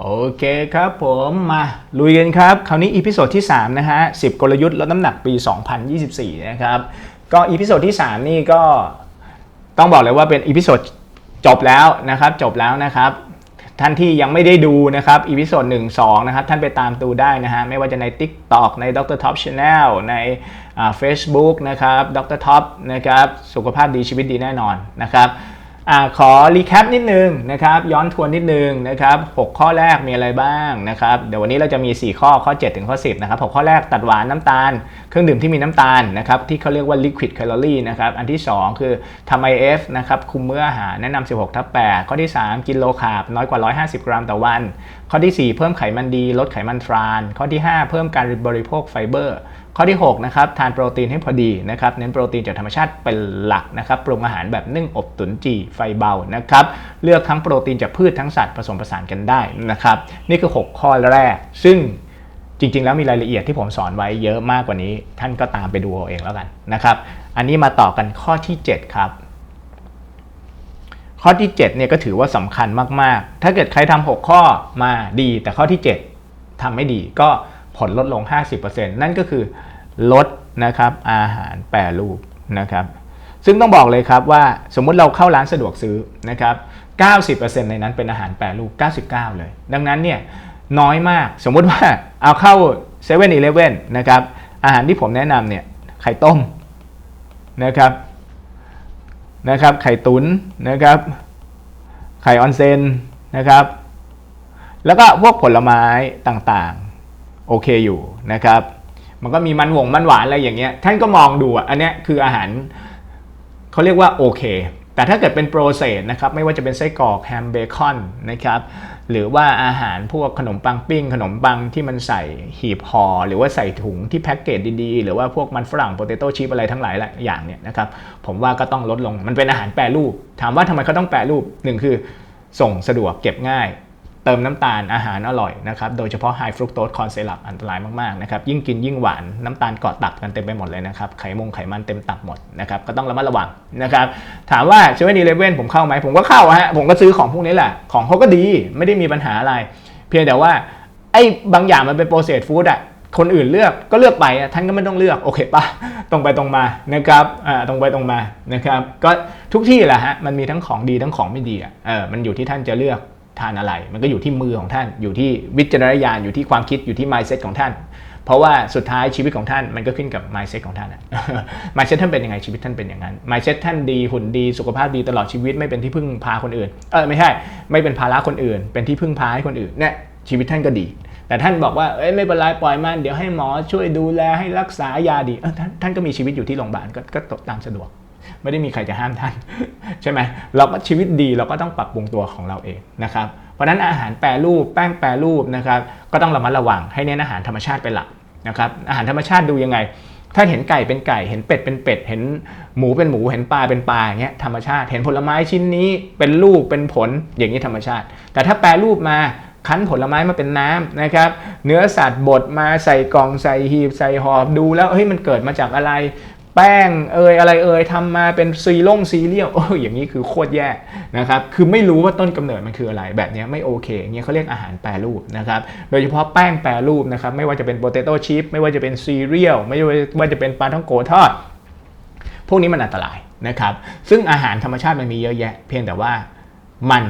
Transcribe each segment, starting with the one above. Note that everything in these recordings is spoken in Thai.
โอเคครับผมมาลุยกันครับ คราวนี้อีพิโซดที่ 3 นะฮะ 10 กลยุทธ์ลดน้ำหนักปี 2024 นะครับ ก็อีพิโซดที่ 3 นี่ก็ต้องบอกเลยว่าเป็นอีพิโซดจบแล้วนะครับ จบแล้วนะครับ ท่านที่ยังไม่ได้ดูนะครับอีพิโซด1 2นะครับ ท่านไปตามดูได้นะฮะ ไม่ว่าจะใน TikTok ใน Dr. Top Channel ในอ่า Facebook นะครับ Dr. Top นะครับ สุขภาพดีชีวิตดีแน่นอนนะครับ อขอรีแคปนิดนึงนะครับย้อนทวนนิดนึงนะครับ6ข้อแรกมีอะไรบ้างนะครับเดี๋ยววันนี้เราจะมี 4 ข้อข้อ 7 ถึงข้อ 10นะครับ6ข้อแรกตัดหวานน้ำตาล เครื่องดื่มที่มีน้ำตาลนะครับที่เขาเรียกว่า liquid calorie นะครับอันที่ 2 คือทำ IF นะครับคุมเมื้ออาหารแนะนำ16ทับ8ข้อที่ 3 กินโลคาร์บน้อยกว่า 150 กรัมต่อวัน ข้อที่ 4 เพิ่มไขมันดี ลดไขมันทราน ข้อที่ 5 เพิ่มการบริโภคไฟเบอร์ ข้อที่6นะครับทานโปรตีนให้พอดีนะครับเน้นโปรตีนจากธรรมชาติเป็นหลักนะครับปรุงอาหารแบบนึ่งอบตุ๋นจีไฟเบานะครับเลือกทั้งโปรตีนจากพืชทั้งสัตว์ผสมผสานกันได้นะครับนี่คือ 6 ข้อแรก ซึ่งจริง ๆ แล้วมีรายละเอียดที่ผมสอนไว้เยอะมากกว่านี้ ท่านก็ตามไปดูเอาเองแล้วกันนะครับอันนี้มาต่อกันข้อที่ 7 ครับ ข้อที่7เนี่ยก็ถือว่าสำคัญมากๆ ถ้าเกิดใครทำ6ข้อมาดี แต่ข้อที่ 7ทำไม่ดีก็ผลลดลง 50%นั่นก็คือ ลดนะครับอาหารแปรรูปนะครับซึ่งต้องบอกเลยครับว่าสมมุติเราเข้าร้านสะดวกซื้อนะครับ 90%ในนั้นเป็นอาหารแปรรูป 99 เลย ดังนั้นเนี่ยน้อยมากสมมุติว่าเอาเข้า7 e เ e ่ e อนะครับอาหารที่ผมแนะนำเนี่ยไข่ต้มนะครับนะครับไข่ตุ๋นนะครับไข่ออนเซนนะครับแล้วก็พวกผลไม้ต่างๆ โอเคอยู่นะครับ มันก็มีมันหวงมันหวานอะไรอย่างเงี้ยท่านก็มองดูอะอันเนี้ยคืออาหารเขาเรียกว่าโอเค แต่ถ้าเกิดเป็นโปรเซสนะครับไม่ว่าจะเป็นไส้กรอกแฮมเบคอนนะครับหรือว่าอาหารพวกขนมปังปิ้ง ขนมปังที่มันใส่หีบห่อหรือว่าใส่ถุงที่แพ็กเกจดีๆ หรือว่าพวกมันฝรั่งโปเตโต้ชิพอะไรทั้งหลายหละอย่างเนี่ยนะครับผมว่าก็ต้องลดลงมันเป็นอาหารแปรรูป ถามว่าทำไมเขาต้องแปรรูปหนึ่งคือส่งสะดวกเก็บง่าย เติมน้ำตาลอาหารอร่อยนะครับ โดยเฉพาะไฮฟรุกโตสคอนเซรัปอันตรายมากๆนะครับ ยิ่งกินยิ่งหวานน้ำตาลเกาะตับกันเต็มไปหมดเลยนะครับ ไขมงไขมันเต็มตับหมดนะครับ ก็ต้องระมัดระวังนะครับ ถามว่าเซเว่นอีเลเว่นผมเข้าไหมผมก็เข้าฮะ ผมก็ซื้อของพวกนี้แหละ ของเขาก็ดี ไม่ได้มีปัญหาอะไร เพียงแต่ว่าไอ้บางอย่างมันเป็นโปรเซสฟู้ดอะคนอื่นเลือกก็เลือกไปท่านก็ไม่ต้องเลือกโอเคปะตรงไปตรงมานะครับอ่าตรงไปตรงมานะครับ ก็ทุกที่แหละฮะมันมีทั้งของดีทั้งของไม่ดีอะเออมันอยู่ที่ท่านจะเลือก ทานอะไร มันก็อยู่ที่มือของท่าน อยู่ที่วิจารณญาณอยู่ที่ความคิดอยู่ที่ mindset ของท่าน เพราะว่าสุดท้ายชีวิตของท่านมันก็ขึ้นกับ mindset ของท่านอะ mindset ท่านเป็นยังไงชีวิตท่านเป็นอย่างนั้น mindset ท่านดีหุ่นดีสุขภาพดีตลอดชีวิตไม่เป็นที่พึ่งพาคนอื่นเออไม่ใช่ไม่เป็นภาระคนอื่น เป็นที่พึ่งพาให้คนอื่นเนี่ยชีวิตท่านก็ดีแต่ท่านบอกว่าเอ้ยไม่เป็นไรปล่อยมันเดี๋ยวให้หมอช่วยดูแลให้รักษายาดีเออท่านท่านก็มีชีวิตอยู่ที่โรงพยาบาลก็ก็ตามสะดวก ไม่ได้มีใครจะห้ามท่าน ใช่ไหมเราก็ชีวิตดีเราก็ต้องปรับปรุงตัวของเราเองนะครับเพราะนั้นอาหารแปรรูปแป้งแปรรูปนะครับก็ต้องระมัดระวังให้เน้นอาหารธรรมชาติเป็นหลักนะครับอาหารธรรมชาติดูยังไง ถ้าเห็นไก่เป็นไก่ เห็นเป็ดเป็นเป็ด เห็นหมูเป็นหมู เห็นปลาเป็นปลาอย่างเงี้ยธรรมชาติ เห็นผลไม้ชิ้นนี้เป็นลูกเป็นผลอย่างนี้ธรรมชาติ แต่ถ้าแปรรูปมาคั้นผลไม้มาเป็นน้ำนะครับ เนื้อสัตว์บดมาใส่กล่องใส่หีบใส่ห่อดูแล้วเฮ้ยมันเกิดมาจากอะไร แป้งเอยอะไรเอยทำมาเป็นซีร่งซีเรียลโอ้ยอย่างนี้คือโคตรแย่นะครับคือไม่รู้ว่าต้นกำเนิดมันคืออะไรแบบนี้ไม่โอเคเงี้ยเขาเรียกอาหารแปรรูปนะครับโดยเฉพาะแป้งแปรรูปนะครับไม่ว่าจะเป็นโปเตโต้ชิพไม่ว่าจะเป็นซีเรียลไม่ว่าจะเป็นปลาท่องโกทอดพวกนี้มันอันตรายนะครับซึ่งอาหารธรรมชาติมันมีเยอะแยะ เพียงแต่ว่ามัน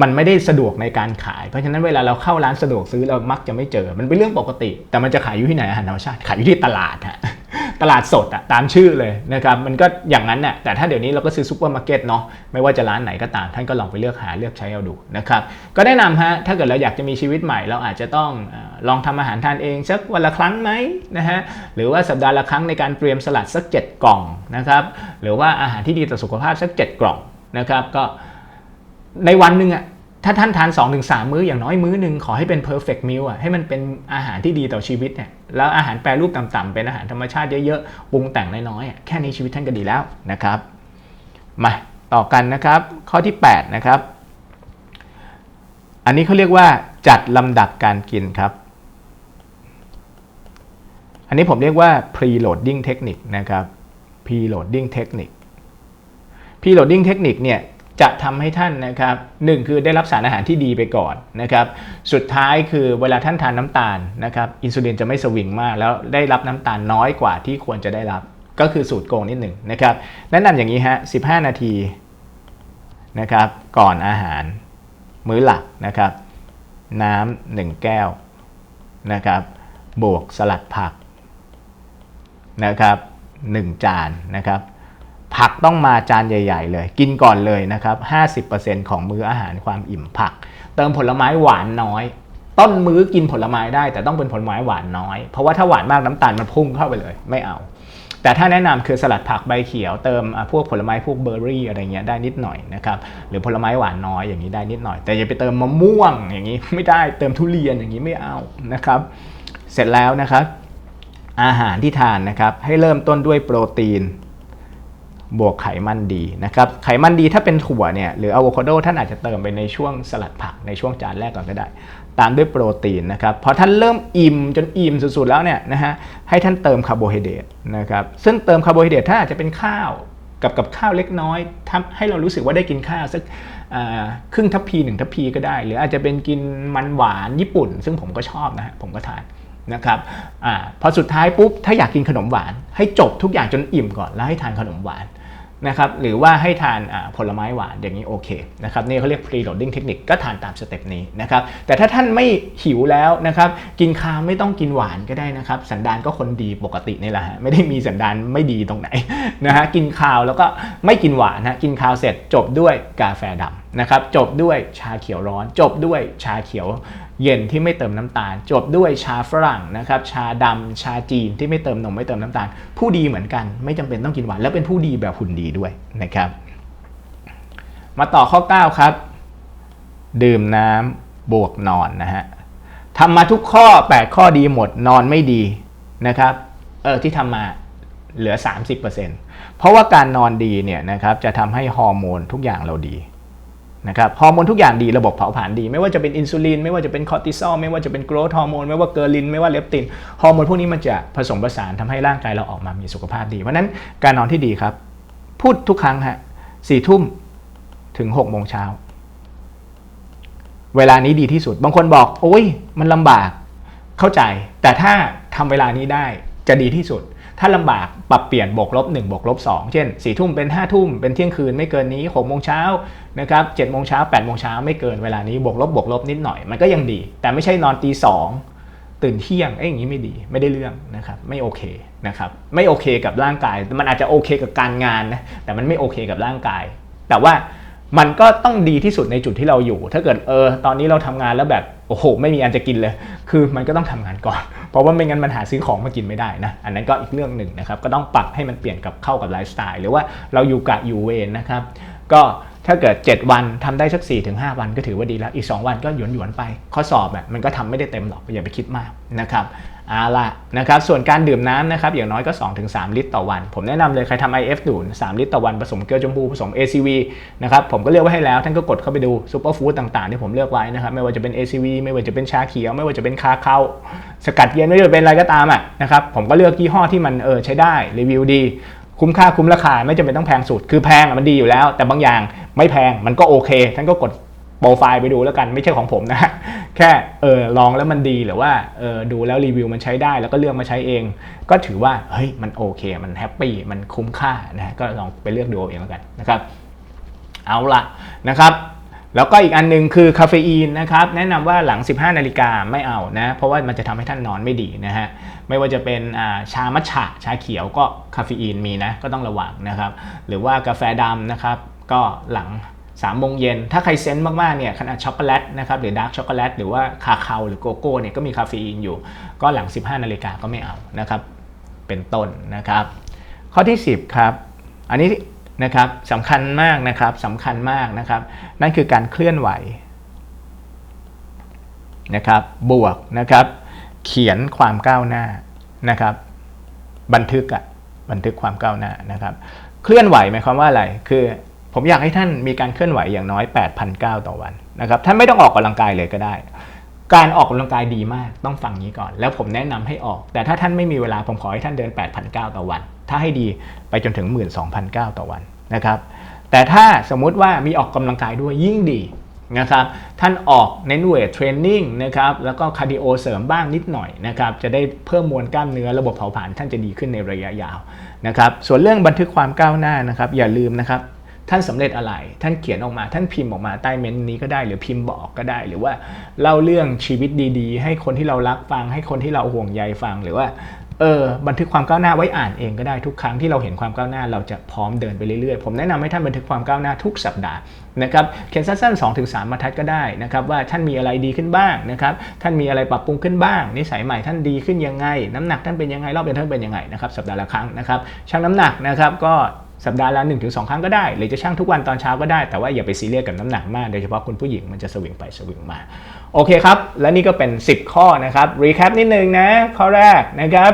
มันไม่ได้สะดวกในการขาย เพราะฉะนั้นเวลาเราเข้าร้านสะดวกซื้อเรามักจะไม่เจอ มันเป็นเรื่องปกติ แต่มันจะขายอยู่ที่ไหนอาหารธรรมชาติ ขายอยู่ที่ตลาดฮะ ตลาดสดอะตามชื่อเลยนะครับมันก็อย่างนั้นน่ะแต่ถ้าเดี๋ยวนี้เราก็ซื้อซูเปอร์มาร์เก็ตเนาะไม่ว่าจะร้านไหนก็ตามท่านก็ลองไปเลือกหาเลือกใช้เอาดูนะครับก็แนะนำฮะถ้าเกิดเราอยากจะมีชีวิตใหม่ เราอาจจะต้องลองทำอาหารทานเองสักวันละครั้งไหมนะฮะหรือว่าสัปดาห์ละครั้งในการเตรียมสลัดสัก 7 กล่องนะครับหรือว่าอาหารที่ดีต่อสุขภาพสัก 7 กล่องนะครับก็ในวันหนึ่งอะ ถ้าท่านทาน 2-3 มื้ออย่างน้อยมื้อหนึ่งขอให้เป็น perfect meal อะให้มันเป็นอาหารที่ดีต่อชีวิตเนี่ยแล้วอาหารแปรรูปต่ำๆเป็นอาหารธรรมชาติเยอะๆปรุงแต่งน้อยๆแค่นี้ชีวิตท่านก็ดีแล้วนะครับมาต่อกันนะครับ ข้อที่ 8 นะครับ อันนี้เขาเรียกว่าจัดลำดับการกินครับ อันนี้ผมเรียกว่า preloading technique นะครับ preloading technique preloading technique เนี่ย จะทำให้ท่านนะครับหนึ่งคือได้รับสารอาหารที่ดีไปก่อนนะครับสุดท้ายคือเวลาท่านทานน้ำตาลนะครับอินซูลินจะไม่สวิงมาก แล้วได้รับน้ำตาลน้อยกว่าที่ควรจะได้รับ ก็คือสูตรโกงนิดหนึ่งนะครับแนะนำอย่างนี้ฮะ15 นาทีนะครับก่อนอาหารมื้อหลักนะครับน้ำหนึ่งแก้วนะครับบวกสลัดผักนะครับหนึ่งจานนะครับ ผักต้องมาจานใหญ่ ๆ เลย กินก่อนเลยนะครับ 50%ของมื้ออาหารความอิ่มผัก เติมผลไม้หวานน้อย ต้นมื้อกินผลไม้ได้ แต่ต้องเป็นผลไม้หวานน้อย เพราะว่าถ้าหวานมากน้ำตาลมันพุ่งเข้าไปเลย ไม่เอา แต่ถ้าแนะนำคือสลัดผักใบเขียวเติมพวกผลไม้พวกเบอร์รี่อะไรเงี้ยได้นิดหน่อยนะครับหรือผลไม้หวานน้อยอย่างนี้ได้นิดหน่อย แต่อย่าไปเติมมะม่วงอย่างนี้ไม่ได้เติมทุเรียนอย่างนี้ไม่เอานะครับ เสร็จแล้วนะครับอาหารที่ทานนะครับให้เริ่มต้นด้วยโปรตีน บวกไขมันดีนะครับไขมันดีถ้าเป็นถั่วเนี่ยหรืออะโวคาโดท่านอาจจะเติมไปในช่วงสลัดผักในช่วงจานแรกก่อนก็ได้ ตามด้วยโปรตีนนะครับพอท่านเริ่มอิ่มจนอิ่มสุดๆแล้วเนี่ยนะฮะให้ท่านเติมคาร์โบไฮเดรตนะครับซึ่งเติมคาร์โบไฮเดรตถ้าอาจจะเป็นข้าวกับกับข้าวเล็กน้อยทำให้เรารู้สึกว่าได้กินข้าวสักครึ่งทัพพีหนึ่งทัพพีก็ได้ หรืออาจจะเป็นกินมันหวานญี่ปุ่น ซึ่งผมก็ชอบนะฮะผมก็ทานนะครับอพอสุดท้ายปุ๊บถ้าอยากกินขนมหวาน ให้จบทุกอย่างจนอิ่มก่อนแล้วให้ทานขนมหวาน นะครับหรือว่าให้ทานผลไม้หวานอย่างนี้โอเคนะครับนี่เขาเรียก pre-loading technique ก็ทานตามสเต็ปนี้นะครับแต่ถ้าท่านไม่หิวแล้วนะครับกินข้าวไม่ต้องกินหวานก็ได้นะครับ สันดานก็คนดีปกตินี่แหละฮะไม่ได้มีสันดานไม่ดีตรงไหนนะฮะกินข้าวแล้วก็ไม่กินหวานนะกินข้าวเสร็จจบด้วยกาแฟดำนะครับจบด้วยชาเขียวร้อน จบด้วยชาเขียว เย็นที่ไม่เติมน้ำตาล จบด้วยชาฝรั่งนะครับชาดำชาจีนที่ไม่เติมนมไม่เติมน้ำตาล ผู้ดีเหมือนกันไม่จำเป็นต้องกินหวานแล้วเป็นผู้ดีแบบหุ่นดีด้วยนะครับ มาต่อข้อ 9 ครับ ดื่มน้ำบวกนอนนะฮะทำมาทุกข้อ 8 ข้อดีหมดนอนไม่ดีนะครับเออที่ทำมาเหลือ 30%เพราะว่าการนอนดีเนี่ยนะครับจะทำให้ฮอร์โมนทุกอย่างเราดี นะครับฮอร์โมนทุกอย่างดีระบบเผาผลาญดี ไม่ว่าจะเป็นอินซูลินไม่ว่าจะเป็นคอร์ติซอลไม่ว่าจะเป็นโกรทฮอร์โมนไม่ว่าเกอร์ลินไม่ว่าเลปตินฮอร์โมนพวกนี้มันจะผสมผสานทำให้ร่างกายเราออกมามีสุขภาพดี เพราะนั้นการนอนที่ดีครับ พูดทุกครั้งฮะสี่ทุ่มถึงหกโมงเช้าเวลานี้ดีที่สุด บางคนบอกโอ้ยมันลำบากเข้าใจ แต่ถ้าทำเวลานี้ได้จะดีที่สุด ถ้าลำบาก ปรับเปลี่ยนบวกลบ1บวกลบ2เช่น4ี่ทุ่มเป็น5้าทุ่มเป็นเที่ยงคืนไม่เกินนี้6กโมงเช้านะครับเจ็ดโมงเช้าแปดโมงเช้าไม่เกินเวลานี้บวกลบบวกลบนิดหน่อยมันก็ยังดี แต่ไม่ใช่นอนตีสองตื่นเที่ยงไอ้อย่างนี้ไม่ดีไม่ได้เรื่องนะครับไม่โอเคนะครับไม่โอเคกับร่างกาย มันอาจจะโอเคกับการงานนะแต่มันไม่โอเคกับร่างกาย แต่ว่า มันก็ต้องดีที่สุดในจุดที่เราอยู่ ถ้าเกิดเออตอนนี้เราทำงานแล้วแบบโอ้โห ไม่มีอันจะกินเลย คือมันก็ต้องทำงานก่อน เพราะว่าไม่งั้นมันหาซื้อของมากินไม่ได้นะ อันนั้นก็อีกเรื่องหนึ่งนะครับ ก็ต้องปรับให้มันเปลี่ยนกับเข้ากับไลฟ์สไตล์หรือว่าเราอยู่กะอยู่เวรนะครับ ก็ ถ้าเกิด 7 วันทำได้สัก 4-5 วันก็ถือว่าดีแล้ว อีก 2 วันก็หยวนหยวนไป ข้อสอบมันก็ทำไม่ได้เต็มหรอกอย่าไปคิดมากนะครับเอาละนะครับ ส่วนการดื่มน้ำนะครับ อย่างน้อยก็ 2-3 ลิตรต่อวัน ผมแนะนำเลยใครทำ IF ดู3ลิตรต่อวัน ผสมเกลือชมพู ผสม ACV นะครับ ผมก็เลือกไว้ให้แล้ว ท่านก็กดเข้าไปดูซูเปอร์ฟู้ดต่างๆ ที่ผมเลือกไว้นะครับ ไม่ว่าจะเป็น ACV ไม่ว่าจะเป็นชาเขียว ไม่ว่าจะเป็นคาเคาสกัดเย็น ไม่ว่าจะเป็นอะไรก็ตามอะนะครับ ผมก็เลือกยี่ห้อที่มันเออใช้ได้ รีวิวดี คุ้มค่าคุ้มราคาไม่จำเป็นต้องแพงสุด คือแพงมันดีอยู่แล้ว แต่บางอย่างไม่แพงมันก็โอเคท่านก็กดโปรไฟล์ไปดูแล้วกันไม่ใช่ของผมนะแค่เออลองแล้วมันดีหรือว่าเออดูแล้วรีวิวมันใช้ได้แล้วก็เลือกมาใช้เอง ก็ถือว่าเฮ้ยมันโอเค มันแฮปปี้มันคุ้มค่านะก็ลองไปเลือกดูเองแล้วกันนะครับ เอาละนะครับ แล้วก็อีกอันนึงคือคาเฟอีนนะครับแนะนำว่าหลัง 15 นาฬิกาไม่เอานะเพราะว่ามันจะทำให้ท่านนอนไม่ดีนะฮะไม่ว่าจะเป็นชามัทฉะชาเขียวก็คาเฟอีนมีนะก็ต้องระวังนะครับหรือว่ากาแฟดำนะครับก็หลัง3โมงเย็นถ้าใครเซนต์มากๆเนี่ยขนาดช็อกโกแลตนะครับหรือดาร์กช็อกโกแลตหรือว่าคาคาหรือโกโก้เนี่ยก็มีคาเฟอีนอยู่ ก็หลัง 15 นาฬิกาก็ไม่เอานะครับเป็นต้นนะครับ ข้อที่ 10 ครับ อันนี้ นะครับสำคัญมากนะครับสำคัญมากนะครับ นั่นคือการเคลื่อนไหวนะครับบวกนะครับเขียนความก้าวหน้านะครับ บันทึกอะบันทึกความก้าวหน้านะครับ เคลื่อนไหวหมายความว่าอะไรคือผมอยากให้ท่านมีการเคลื่อนไหวอย่างน้อย 8,009ต่อวันนะครับท่านไม่ต้องออกกำลังกายเลยก็ได้ การออกกำลังกายดีมากต้องฟังนี้ก่อน แล้วผมแนะนำให้ออก แต่ถ้าท่านไม่มีเวลาผมขอให้ท่านเดิน 8,009ต่อวัน ถ้าให้ดีไปจนถึง 12,009ต่อวันนะครับแต่ถ้าสมมุติว่ามีออกกำลังกายด้วยยิ่งดีนะครับท่านออกเน้นเวทเทรนนิ่งนะครับแล้วก็คาร์ดิโอเสริมบ้างนิดหน่อยนะครับจะได้เพิ่มมวลกล้ามเนื้อระบบเผาผลาญท่านจะดีขึ้นในระยะยาวนะครับส่วนเรื่องบันทึกความก้าวหน้านะครับอย่าลืมนะครับท่านสำเร็จอะไร ท่านเขียนออกมา ท่านพิมพ์ออกมาใต้เมนต์นี้ก็ได้ หรือพิมพ์บอกก็ได้ หรือว่าเล่าเรื่องชีวิตดีๆ ให้คนที่เรารักฟัง ให้คนที่เราห่วงใยฟัง หรือว่า เออบันทึกความก้าวหน้าไว้อ่านเองก็ได้ทุกครั้งที่เราเห็นความก้าวหน้าเราจะพร้อมเดินไปเรื่อยๆ ผมแนะนำให้ท่านบันทึกความก้าวหน้าทุกสัปดาห์นะครับเขียนสั้นๆ2-3ถึงสามบรรทัดก็ได้นะครับว่าท่านมีอะไรดีขึ้นบ้างนะครับท่านมีอะไรปรับปรุงขึ้นบ้าง นิสัยใหม่ท่านดีขึ้นยังไง น้ำหนักท่านเป็นยังไงรอบเดือนท่านเป็นยังไงนะครับสัปดาห์ละครั้งนะครับชั่งน้ำหนักนะครับก็สัปดาห์ละ1-2 ครั้งก็ได้ หรือจะชั่งทุกวันตอนเช้าก็ได้แต่ว่าอย่าไปซีเรียสกับน้ำหนักมากโดยเฉพาะคุณผู้หญิงมันจะสวิงไปสวิงมา โอเคครับ และนี่ก็เป็น 10 ข้อนะครับรีแคปนิดนึงนะ ข้อแรกนะครับ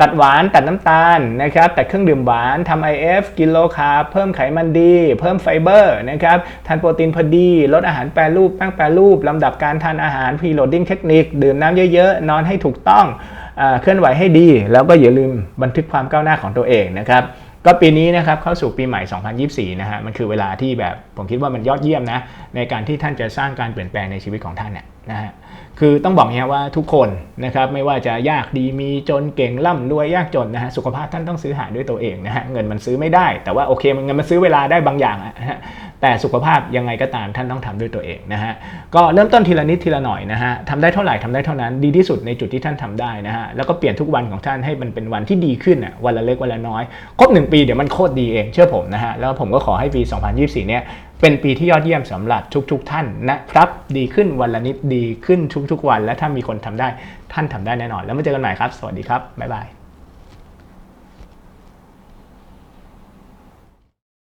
ตัดหวานตัดน้ำตาลนะครับตัดเครื่องดื่มหวานทำ IF กินโลคาร์บเพิ่มไขมันดี เพิ่มไฟเบอร์นะครับทานโปรตีนพอดี ลดอาหารแปรรูปแป้งแปรรูปลำดับการทานอาหาร preloading เทคนิค ดื่มน้ำเยอะๆ นอนให้ถูกต้องอเคลื่อนไหวให้ดี แล้วก็อย่าลืมบันทึกความก้าวหน้าของตัวเองนะครับ ก็ปีนี้นะครับเข้าสู่ปีใหม่ 2024 นะฮะมันคือเวลาที่แบบผมคิดว่ามันยอดเยี่ยมนะในการที่ท่านจะสร้างการเปลี่ยนแปลงในชีวิตของท่านเนี่ยนะฮะ คือต้องบอกอย่างนี้ว่าทุกคนนะครับไม่ว่าจะยากดีมีจนเก่งร่ำรวยยากจนนะฮะสุขภาพท่านต้องซื้อหาด้วยตัวเองนะฮะเงินมันซื้อไม่ได้ แต่ว่าโอเคมันเงินมันซื้อเวลาได้บางอย่างอะนะฮะแต่สุขภาพยังไงก็ตามท่านต้องทำด้วยตัวเองนะฮะก็เริ่มต้นทีละนิดทีละหน่อยนะฮะทำได้เท่าไหร่ทำได้เท่านั้นดีที่สุดในจุดที่ท่านทำได้นะฮะแล้วก็เปลี่ยนทุกวันของท่านให้มันเป็นวันที่ดีขึ้นอะวันละเล็กวันละน้อยครบหนึ่งปีเดี๋ยวมันโคตรดีเองเชื่อผมนะฮะแล้วผมก็ขอให้ปี 2024 เนี่ยเป็นปีที่ยอดเยี่ยมสำหรับทุก ๆ ท่านนะครับดีขึ้นวันละนิดดีขึ้นทุกๆวัน และถ้ามีคนทำได้ท่านทำได้แน่นอน แล้วมาเจอกันใหม่ครับ สวัสดีครับบ๊ายบาย